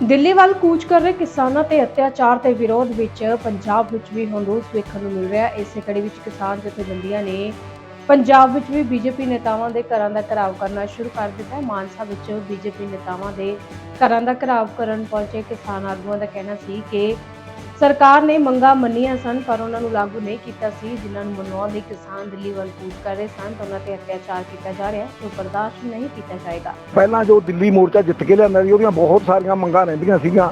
ਦਿੱਲੀ ਵੱਲ ਕੂਚ ਕਰ ਰਹੇ ਕਿਸਾਨਾਂ ਤੇ ਅਤਿਆਚਾਰ ਤੇ ਵਿਰੋਧ ਵਿੱਚ ਪੰਜਾਬ ਵਿੱਚ ਵੀ ਹੰਗੂਸ ਵੇਖਣ ਨੂੰ ਮਿਲ ਰਿਹਾ ਹੈ। ਇਸੇ ਕੜੀ ਵਿੱਚ ਕਿਸਾਨ ਜਥੇਬੰਦੀਆਂ ਨੇ ਪੰਜਾਬ ਵਿੱਚ ਵੀ ਬੀਜੇਪੀ ਨੇਤਾਵਾਂ ਦੇ ਘਰਾਂ ਦਾ ਘਰਾਵ ਕਰਨਾ ਸ਼ੁਰੂ ਕਰ ਦਿੱਤਾ ਹੈ। ਮਾਨਸਾ ਵਿੱਚ ਬੀਜੇਪੀ ਨੇਤਾਵਾਂ ਦੇ ਘਰਾਂ ਦਾ ਘਰਾਵ ਕਰਨ ਪਹੁੰਚੇ ਕਿਸਾਨ ਆਗੂਆਂ ਦਾ ਕਹਿਣਾ ਸੀ ਕਿ ਸਰਕਾਰ ਨੇ ਮੰਗਾਂ ਮੰਨੀਆਂ ਸਨ, ਪਰ ਉਹਨਾਂ ਨੂੰ ਲਾਗੂ ਨਹੀਂ ਕੀਤਾ ਸੀ। ਜਿਨ੍ਹਾਂ ਨੂੰ ਮਨਾਉਣ ਲਈ ਕਿਸਾਨ ਦਿੱਲੀ ਵੱਲ ਕੂਚ ਕਰ ਰਹੇ ਸਨ, ਤਾਂ ਉਹਨਾਂ ਤੇ ਅਤਿਆਚਾਰ ਕੀਤਾ ਜਾ ਰਿਹਾ ਹੈ ਬਰਦਾਸ਼ਤ ਨਹੀਂ ਕੀਤਾ ਜਾਏਗਾ। ਪਹਿਲਾਂ ਜੋ ਦਿੱਲੀ ਮੋਰਚਾ ਜਿੱਤ ਕੇ ਲਿਆਂਦਾ ਸੀ, ਉਹਦੀਆਂ ਬਹੁਤ ਸਾਰੀਆਂ ਮੰਗਾਂ ਰਹਿੰਦੀਆਂ ਸੀਗੀਆਂ,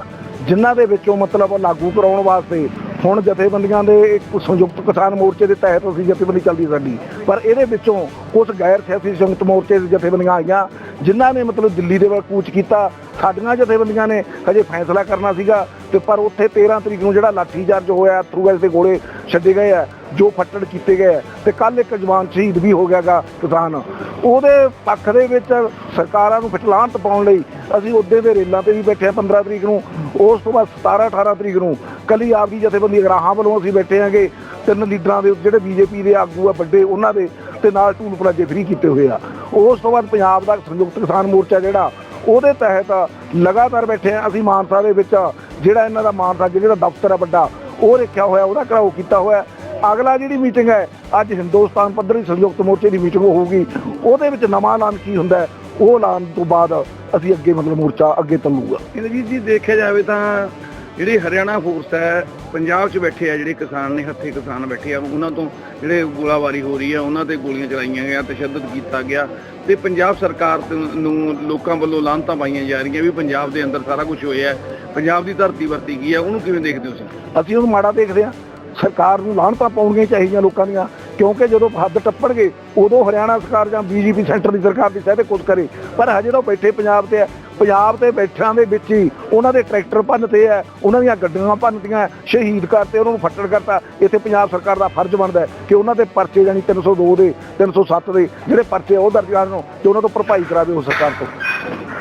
ਜਿਨ੍ਹਾਂ ਦੇ ਵਿੱਚੋਂ ਮਤਲਬ ਲਾਗੂ ਕਰਾਉਣ ਵਾਸਤੇ ਹੁਣ ਜਥੇਬੰਦੀਆਂ ਦੇ ਸੰਯੁਕਤ ਕਿਸਾਨ ਮੋਰਚੇ ਦੇ ਤਹਿਤ ਅਸੀਂ ਜਥੇਬੰਦੀ ਚੱਲਦੀ ਸਾਡੀ। ਪਰ ਇਹਦੇ ਵਿੱਚੋਂ ਕੁਝ ਗੈਰ ਸਿਆਸੀ ਸੰਯੁਕਤ ਮੋਰਚੇ ਦੀ ਜਥੇਬੰਦੀਆਂ ਆਈਆਂ, ਜਿਨ੍ਹਾਂ ਨੇ ਮਤਲਬ ਦਿੱਲੀ ਦੇ ਵੱਲ ਕੂਚ ਕੀਤਾ ਸਾਡੀਆਂ ਜਥੇਬੰਦੀਆਂ ਨੇ ਹਜੇ ਫੈਸਲਾ ਕਰਨਾ ਸੀਗਾ ਤੇ ਪਰ ਉੱਥੇ 13 ਤਰੀਕ ਨੂੰ ਜਿਹੜਾ ਲਾਠੀਚਾਰਜ ਹੋਇਆ ਥਰੂ ਗੈਸ ਦੇ ਗੋਲੇ ਛੱਡੇ ਗਏ ਆ, ਜੋ ਫੱਟੜ ਕੀਤੇ ਗਏ ਆ। ਤੇ ਕੱਲ ਇੱਕ ਜਵਾਨ ਸ਼ਹੀਦ ਵੀ ਹੋ ਗਿਆਗਾ ਕਿਸਾਨ। ਉਹਦੇ ਪੱਖ ਦੇ ਵਿੱਚ ਸਰਕਾਰਾਂ ਨੂੰ ਫਟਲਾਂਤ ਪਾਉਣ ਲਈ ਅਸੀਂ ਉਹਦੇ ਦੇ ਰੇਲਾਂ ਤੇ ਵੀ ਬੈਠੇ ਆ 15 ਤਰੀਕ ਨੂੰ। ਉਸ ਤੋਂ ਬਾਅਦ 17 18 ਤਰੀਕ ਨੂੰ ਕੱਲੀ ਆਪਦੀ ਜਥੇਬੰਦੀ ਅਗਰਾਹਾਂ ਵੱਲੋਂ ਅਸੀਂ ਬੈਠੇ ਆਂਗੇ। ਤਿੰਨ ਲੀਡਰਾਂ ਦੇ, ਜਿਹੜੇ ਬੀਜੇਪੀ ਦੇ ਆਗੂ ਆ, ਵੱਡੇ ਉਹਨਾਂ ਦੇ, ਤੇ ਨਾਲ ਟੂਲ ਪਲਾਜੇ ਫ੍ਰੀ ਕੀਤੇ ਹੋਏ ਆ। ਉਸ ਤੋਂ ਬਾਅਦ ਪੰਜਾਬ ਦਾ ਸੰਯੁਕਤ ਕਿਸਾਨ ਮੋਰਚਾ ਜਿਹੜਾ ਉਹਦੇ ਤਹਿਤ ਲਗਾਤਾਰ ਬੈਠੇ ਆ, ਅਸੀਂ ਮਾਨਸਾ ਦੇ ਵਿੱਚ ਜਿਹੜਾ ਇਹਨਾਂ ਦਾ ਮਾਨਸਾ ਜਿਹੜਾ ਦਫ਼ਤਰ ਹੈ ਵੱਡਾ, ਉਹ ਰੱਖਿਆ ਹੋਇਆ, ਉਹਦਾ ਘਰਾਓ ਕੀਤਾ ਹੋਇਆ। ਅਗਲਾ ਜਿਹੜੀ ਮੀਟਿੰਗ ਹੈ, ਅੱਜ ਹਿੰਦੁਸਤਾਨ ਪੱਧਰੀ ਸੰਯੁਕਤ ਮੋਰਚੇ ਦੀ ਮੀਟਿੰਗ ਹੋਊਗੀ। ਉਹਦੇ ਵਿੱਚ ਨਵਾਂ ਐਲਾਨ ਕੀ ਹੁੰਦਾ ਉਹ ਐਲਾਨ ਤੋਂ ਬਾਅਦ ਅਸੀਂ ਅੱਗੇ ਮਤਲਬ ਮੋਰਚਾ ਅੱਗੇ ਤੱਲੂਗਾ ਇੰਦਰਜੀਤ ਜੀ, ਦੇਖਿਆ ਜਾਵੇ ਤਾਂ ਜਿਹੜੀ ਹਰਿਆਣਾ ਫੋਰਸ ਹੈ, ਪੰਜਾਬ 'ਚ ਬੈਠੇ ਆ ਜਿਹੜੇ ਕਿਸਾਨ ਨੇ, ਹੱਥੇ ਕਿਸਾਨ ਬੈਠੇ ਆ, ਉਹਨਾਂ ਤੋਂ ਜਿਹੜੇ ਗੋਲਾਬਾਰੀ ਹੋ ਰਹੀ ਹੈ ਉਹਨਾਂ ਤੇ ਗੋਲੀਆਂ ਚਲਾਈਆਂ ਗਈਆਂ, ਤਸ਼ੱਦਦ ਕੀਤਾ ਗਿਆ ਤੇ ਪੰਜਾਬ ਸਰਕਾਰ ਨੂੰ ਲੋਕਾਂ ਵੱਲੋਂ ਲਾਂਤਾਂ ਪਾਈਆਂ ਜਾ ਰਹੀਆਂ ਵੀ ਪੰਜਾਬ ਦੇ ਅੰਦਰ ਸਾਰਾ ਕੁਝ ਹੋਇਆ ਪੰਜਾਬ ਦੀ ਧਰਤੀ ਵਰਤੀ ਗਈ ਹੈ, ਉਹਨੂੰ ਕਿਵੇਂ ਦੇਖਦੇ ਹੋ ਤੁਸੀਂ? ਅਸੀਂ ਉਹਨੂੰ ਮਾੜਾ ਦੇਖਦੇ ਹਾਂ। ਸਰਕਾਰ ਨੂੰ ਲਾਹਣਤਾਂ ਪਾਉਣੀਆਂ ਚਾਹੀਦੀਆਂ ਲੋਕਾਂ ਦੀਆਂ, ਕਿਉਂਕਿ ਜਦੋਂ ਹੱਦ ਟੱਪਣਗੇ, ਉਦੋਂ ਹਰਿਆਣਾ ਸਰਕਾਰ ਜਾਂ ਬੀਜੇਪੀ ਸੈਂਟਰ ਦੀ ਸਰਕਾਰ ਦੀ ਸਹਿਤੇ ਕੁਝ ਕਰੇ। ਪਰ ਹਜੇ ਤਾਂ ਬੈਠੇ ਪੰਜਾਬ ਤੇ ਆ। ਪੰਜਾਬ ਤੇ ਬੈਠਿਆਂ ਦੇ ਵਿੱਚ ਹੀ ਉਹਨਾਂ ਦੇ ਟਰੈਕਟਰ ਭੰਨਤੇ ਆ, ਉਹਨਾਂ ਦੀਆਂ ਗੱਡੀਆਂ ਭੰਨਤੀਆਂ, ਸ਼ਹੀਦ ਕਰਤੇ, ਉਹਨਾਂ ਨੂੰ ਫੱਟੜ ਕਰਤਾ। ਇੱਥੇ ਪੰਜਾਬ ਸਰਕਾਰ ਦਾ ਫਰਜ਼ ਬਣਦਾ ਕਿ ਉਹਨਾਂ ਦੇ ਪਰਚੇ ਜਾਨੀ 302 ਦੇ 307 ਦੇ ਜਿਹੜੇ ਪਰਚੇ ਉਹ ਦਰਜ ਕਰਨ ਤੇ ਉਹਨਾਂ ਤੋਂ ਭਰਪਾਈ ਕਰਾਵੇ ਉਹ ਸਰਕਾਰ ਤੋਂ।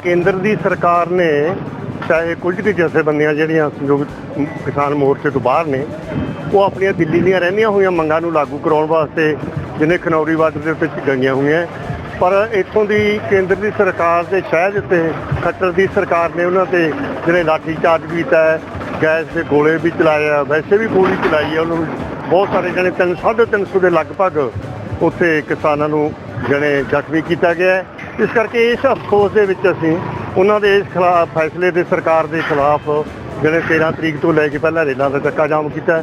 ਕੇਂਦਰ ਦੀ ਸਰਕਾਰ ਨੇ ਚਾਹੇ ਕੁਝ ਕੁ ਜਥੇਬੰਦੀਆਂ ਜਿਹੜੀਆਂ ਸੰਯੁਕਤ ਕਿਸਾਨ ਮੋਰਚੇ ਤੋਂ ਬਾਹਰ ਨੇ, ਉਹ ਆਪਣੀਆਂ ਦਿੱਲੀ ਦੀਆਂ ਰਹਿੰਦੀਆਂ ਹੋਈਆਂ ਮੰਗਾਂ ਨੂੰ ਲਾਗੂ ਕਰਾਉਣ ਵਾਸਤੇ ਜਿਹਨੇ ਖਨੌਰੀ ਬਾਰਡਰ ਦੇ ਉੱਤੇ ਗਈਆਂ ਹੋਈਆਂ ਪਰ ਇੱਥੋਂ ਦੀ ਕੇਂਦਰ ਦੀ ਸਰਕਾਰ ਦੇ ਸ਼ਹਿਦ ਉੱਤੇ ਖੱਟਰ ਦੀ ਸਰਕਾਰ ਨੇ ਉਹਨਾਂ ਤੇ ਜਿਹੜੇ ਲਾਠੀ ਚਾਰਜ ਕੀਤਾ ਹੈ, ਗੈਸ ਦੇ ਗੋਲੇ ਵੀ ਚਲਾਏ ਆ, ਵੈਸੇ ਵੀ ਗੋਲੀ ਚਲਾਈ ਹੈ ਉਹਨਾਂ ਨੂੰ ਬਹੁਤ ਸਾਰੇ ਜਣੇ ਤਿੰਨ, ਸਾਢੇ ਤਿੰਨ ਸੌ ਦੇ ਲਗਭਗ ਉੱਥੇ ਕਿਸਾਨਾਂ ਨੂੰ ਜਣੇ ਜ਼ਖਮੀ ਕੀਤਾ ਗਿਆ ਇਸ ਕਰਕੇ ਇਸ ਅਫਸੋਸ ਦੇ ਵਿੱਚ ਅਸੀਂ ਉਹਨਾਂ ਦੇ ਇਸ ਖਿਲਾਫ ਫੈਸਲੇ ਦੇ ਸਰਕਾਰ ਦੇ ਖਿਲਾਫ ਜਿਹੜੇ 13 ਤਰੀਕ ਤੋਂ ਲੈ ਕੇ ਪਹਿਲਾਂ ਰੇਲਾਂ ਦਾ ਚੱਕਾ ਜਾਮ ਕੀਤਾ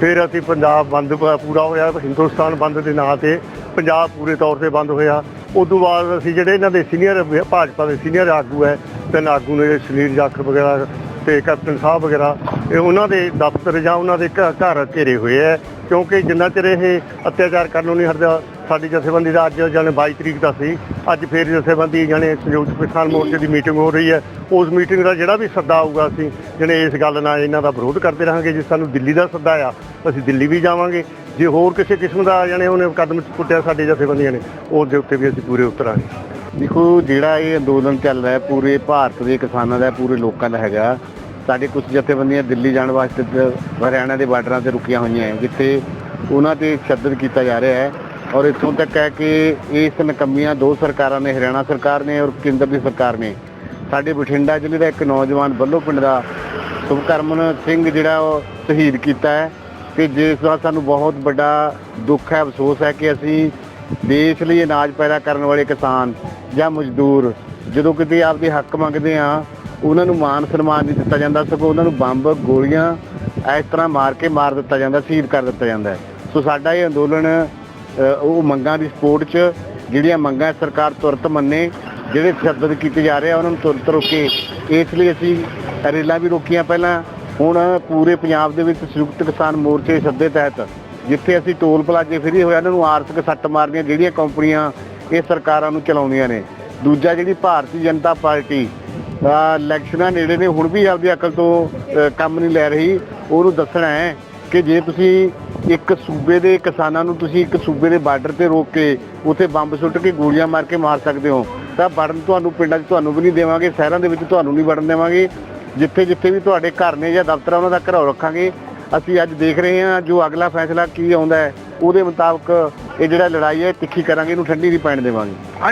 ਫਿਰ ਅਸੀਂ ਪੰਜਾਬ ਬੰਦ ਪੂਰਾ ਹੋਇਆ, ਹਿੰਦੁਸਤਾਨ ਬੰਦ ਦੇ ਨਾਂ ਤੇ ਪੰਜਾਬ ਪੂਰੇ ਤੌਰ ਤੇ ਬੰਦ ਹੋਇਆ। ਉਸ ਤੋਂ ਬਾਅਦ ਅਸੀਂ ਜਿਹੜੇ ਇਹਨਾਂ ਦੇ ਸੀਨੀਅਰ ਭਾਜਪਾ ਦੇ ਸੀਨੀਅਰ ਆਗੂ ਹੈ, ਤਿੰਨ ਆਗੂ ਨੇ ਸੁਨੀਲ ਜਾਖੜ ਵਗੈਰਾ ਤੇ ਕੈਪਟਨ ਸਾਹਿਬ ਵਗੈਰਾ, ਇਹ ਉਹਨਾਂ ਦੇ ਦਫ਼ਤਰ ਜਾਂ ਉਹਨਾਂ ਦੇ ਘਰ ਘੇਰੇ ਹੋਏ ਹੈ। ਕਿਉਂਕਿ ਜਿੰਨਾ ਚਿਰ ਇਹ ਅਤਿਆਚਾਰ ਕਰਨੋਂ ਨਹੀਂ ਹਟਦਾ, ਸਾਡੀ ਜਥੇਬੰਦੀ ਦਾ ਅੱਜ ਜਾਣੇ 22 ਤਰੀਕ ਦਾ ਸੀ, ਅੱਜ ਫੇਰ ਜਥੇਬੰਦੀ ਜਾਣੇ ਸੰਯੁਕਤ ਕਿਸਾਨ ਮੋਰਚੇ ਦੀ ਮੀਟਿੰਗ ਹੋ ਰਹੀ ਹੈ। ਉਸ ਮੀਟਿੰਗ ਦਾ ਜਿਹੜਾ ਵੀ ਸੱਦਾ ਆਊਗਾ ਅਸੀਂ ਜਾਣੇ ਇਸ ਗੱਲ ਨਾਲ ਇਹਨਾਂ ਦਾ ਵਿਰੋਧ ਕਰਦੇ ਰਹਾਂਗੇ, ਜੇ ਸਾਨੂੰ ਦਿੱਲੀ ਦਾ ਸੱਦਾ ਆ, ਅਸੀਂ ਦਿੱਲੀ ਵੀ ਜਾਵਾਂਗੇ। ਜੇ ਹੋਰ ਕਿਸੇ ਕਿਸਮ ਦਾ ਜਾਣੇ ਉਹਨੇ ਕਦਮ ਪੁੱਟਿਆ ਸਾਡੇ ਜਥੇਬੰਦੀਆਂ ਨੇ, ਉਸ ਦੇ ਉੱਤੇ ਵੀ ਅਸੀਂ ਪੂਰੇ ਉਤਰਾਂਗੇ। ਦੇਖੋ, ਜਿਹੜਾ ਇਹ ਅੰਦੋਲਨ ਚੱਲ ਰਿਹਾ ਪੂਰੇ ਭਾਰਤ ਦੇ ਕਿਸਾਨਾਂ ਦਾ, ਪੂਰੇ ਲੋਕਾਂ ਦਾ ਹੈਗਾ। ਸਾਡੇ ਕੁਝ ਜਥੇਬੰਦੀਆਂ ਦਿੱਲੀ ਜਾਣ ਵਾਸਤੇ ਹਰਿਆਣਾ ਦੇ ਬਾਰਡਰਾਂ ਤੇ ਰੁਕੀਆਂ ਹੋਈਆਂ ਹੈ, ਜਿੱਥੇ ਉਹਨਾਂ ਤੇ ਸ਼ੱਦਦ ਕੀਤਾ ਜਾ ਰਿਹਾ ਹੈ। ਔਰ ਇੱਥੋਂ ਤੱਕ ਹੈ ਕਿ ਇਸ ਨਕਮੀਆਂ ਦੋ ਸਰਕਾਰਾਂ ਨੇ, ਹਰਿਆਣਾ ਸਰਕਾਰ ਨੇ ਔਰ ਕੇਂਦਰ ਦੀ ਸਰਕਾਰ ਨੇ। ਸਾਡੇ ਬਠਿੰਡਾ ਜ਼ਿਲ੍ਹੇ ਦਾ ਇੱਕ ਨੌਜਵਾਨ ਬੱਲੋ ਪਿੰਡ ਦਾ ਸੁਭਕਰਮਨ ਸਿੰਘ ਜਿਹੜਾ ਉਹ ਸ਼ਹੀਦ ਕੀਤਾ ਹੈ। ਤੇ ਜਿਸ ਦਾ ਸਾਨੂੰ ਬਹੁਤ ਵੱਡਾ ਦੁੱਖ ਹੈ, ਅਫਸੋਸ ਹੈ ਕਿ ਅਸੀਂ ਦੇਸ਼ ਲਈ ਅਨਾਜ ਪੈਦਾ ਕਰਨ ਵਾਲੇ ਕਿਸਾਨ ਜਾਂ ਮਜ਼ਦੂਰ ਜਦੋਂ ਕਿਤੇ ਆਪਦੇ ਹੱਕ ਮੰਗਦੇ ਆ ਉਹਨਾਂ ਨੂੰ ਮਾਨ ਸਨਮਾਨ ਨਹੀਂ ਦਿੱਤਾ ਜਾਂਦਾ, ਸਗੋਂ ਉਹਨਾਂ ਨੂੰ ਬੰਬ, ਗੋਲੀਆਂ ਇਸ ਤਰ੍ਹਾਂ ਮਾਰ ਕੇ ਮਾਰ ਦਿੱਤਾ ਜਾਂਦਾ, ਸ਼ਹੀਦ ਕਰ ਦਿੱਤਾ ਜਾਂਦਾ ਸੋ ਸਾਡਾ ਇਹ ਅੰਦੋਲਨ ਉਹ ਮੰਗਾਂ ਦੀ ਸਪੋਰਟ 'ਚ ਜਿਹੜੀਆਂ ਮੰਗਾਂ ਸਰਕਾਰ ਤੁਰਤ ਮੰਨੇ, ਜਿਹੜੇ ਤਸ਼ੱਦਦ ਕੀਤੇ ਜਾ ਰਹੇ ਆ, ਉਹਨਾਂ ਨੂੰ ਤੁਰਤ ਰੋਕੇ। ਇਸ ਲਈ ਅਸੀਂ ਰੇਲਾਂ ਵੀ ਰੋਕੀਆਂ ਪਹਿਲਾਂ ਹੁਣ ਪੂਰੇ ਪੰਜਾਬ ਦੇ ਵਿੱਚ ਸੰਯੁਕਤ ਕਿਸਾਨ ਮੋਰਚੇ ਸੱਦੇ ਤਹਿਤ, ਜਿੱਥੇ ਅਸੀਂ ਟੋਲ ਪਲਾਜ਼ੇ ਫਰੀ ਹੋਇਆ ਇਹਨਾਂ ਨੂੰ ਆਰਥਿਕ ਸੱਟ ਮਾਰਨੀਆਂ ਜਿਹੜੀਆਂ ਕੰਪਨੀਆਂ ਇਹ ਸਰਕਾਰਾਂ ਨੂੰ ਚਲਾਉਂਦੀਆਂ ਨੇ। ਦੂਜਾ ਜਿਹੜੀ ਭਾਰਤੀ ਜਨਤਾ ਪਾਰਟੀ ਇਲੈਕਸ਼ਨਾਂ ਨੇੜੇ ਨੇ, ਹੁਣ ਵੀ ਆਪਦੀ ਅਕਲ ਤੋਂ ਕੰਮ ਨਹੀਂ ਲੈ ਰਹੀ। ਉਹਨੂੰ ਦੱਸਣਾ ਹੈ ਕਿ ਜੇ ਤੁਸੀਂ ਇੱਕ ਸੂਬੇ ਦੇ ਕਿਸਾਨਾਂ ਨੂੰ ਤੁਸੀਂ ਇੱਕ ਸੂਬੇ ਦੇ ਬਾਰਡਰ ਤੇ ਰੋਕ ਕੇ ਉੱਥੇ ਬੰਬ ਸੁੱਟ ਕੇ ਗੋਲੀਆਂ ਮਾਰ ਕੇ ਮਾਰ ਸਕਦੇ ਹੋ, ਤਾਂ ਵੜਨ ਤੁਹਾਨੂੰ ਪਿੰਡਾਂ 'ਚ ਤੁਹਾਨੂੰ ਵੀ ਨਹੀਂ ਦੇਵਾਂਗੇ, ਸ਼ਹਿਰਾਂ ਦੇ ਵਿੱਚ ਤੁਹਾਨੂੰ ਨਹੀਂ ਵੜਨ ਦੇਵਾਂਗੇ। ਜਿੱਥੇ ਜਿੱਥੇ ਵੀ ਤੁਹਾਡੇ ਘਰ ਨੇ ਜਾਂ ਦਫ਼ਤਰ ਆ, ਉਹਨਾਂ ਦਾ ਘਰੋਂ ਰੱਖਾਂਗੇ। ਅਸੀਂ ਅੱਜ ਦੇਖ ਰਹੇ ਹਾਂ ਜੋ ਅਗਲਾ ਫੈਸਲਾ ਕੀ ਆਉਂਦਾ ਹੈ ਉਹਦੇ ਮੁਤਾਬਕ ਇਹ ਜਿਹੜਾ ਲੜਾਈ ਹੈ ਤਿੱਖੀ ਕਰਾਂਗੇ ਇਹਨੂੰ ਠੰਡੀ ਨਹੀਂ ਪੈਣ ਦੇਵਾਂਗੇ।